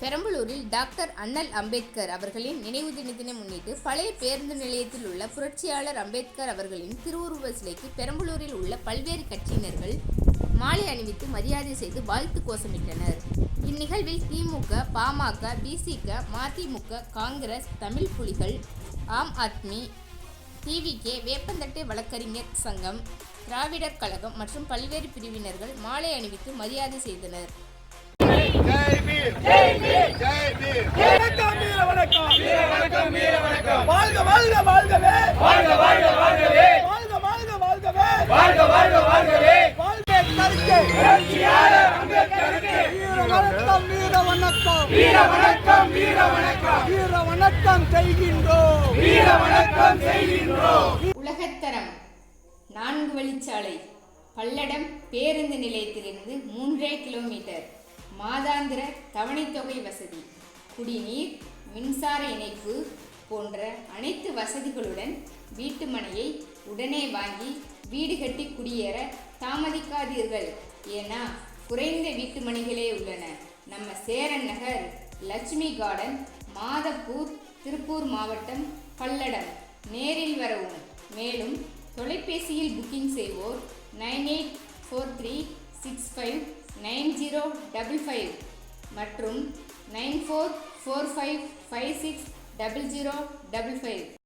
பெரம்பலூரில் டாக்டர் அண்ணல் அம்பேத்கர் அவர்களின் நினைவு தினத்தினை முன்னிட்டு பழைய பேருந்து நிலையத்தில் உள்ள புரட்சியாளர் அம்பேத்கர் அவர்களின் திருவுருவ சிலைக்கு பெரம்பலூரில் உள்ள பல்வேறு கட்சியினர்கள் மாலை அணிவித்து மரியாதை செய்து வாழ்த்து கோஷமிட்டனர். இந்நிகழ்வில் திமுக பாமக பிசிக மதிமுக காங்கிரஸ் தமிழ் புலிகள் ஆம் ஆத்மி டிவிகே வேப்பந்தட்டை வழக்கறிஞர் சங்கம் திராவிடர் கழகம் மற்றும் பல்வேறு பிரிவினர்கள் மாலை அணிவித்து மரியாதை செய்தனர் ஜெய் பீம் ஜெய் பீம் ஜெய் பீம் வணக்கம் வீர வணக்கம் வீர வணக்கம் வீர வணக்கம் வாழ்க வாழ்க வாழ்கவே. வாழ்க வாழ்க வாழ்கவே. வாழ்க வாழ்க வாழ்கவே. வாழ்க வாழ்க வாழ்கவே. வாழ்க கருத்து புரட்சியாளர் அம்பேத்கருக்கு. வீர வணக்கம் வீர வணக்கம் வீர வணக்கம் வீர வணக்கம் வீர வணக்கம் செய்கின்றோம். வீர வணக்கம் செய்கின்றோம். உலகத்தரம் நான்கு வழிச்சாலை. பல்லடம் பேருந்து நிலையத்திலிருந்து மூன்றே கிலோமீட்டர். மாதாந்திர தவணைத்தொகை வசதி. குடிநீர் மின்சார இணைப்பு போன்ற அனைத்து வசதிகளுடன் வீட்டு மனையை உடனே வாங்கி வீடு கட்டி குடியேற தாமதிக்காதீர்கள். ஏன்னா குறைந்த வீட்டு மனைகளே உள்ளன. நம்ம சேரன் நகர் லட்சுமி கார்டன் மாதப்பூர் திருப்பூர் மாவட்டம் பல்லடம். நேரில் வரவும். மேலும் தொலைபேசியில் புக்கிங் செய்வோர் nine eight four three six five nine zero double five மற்றும் nine four four five five six double zero double five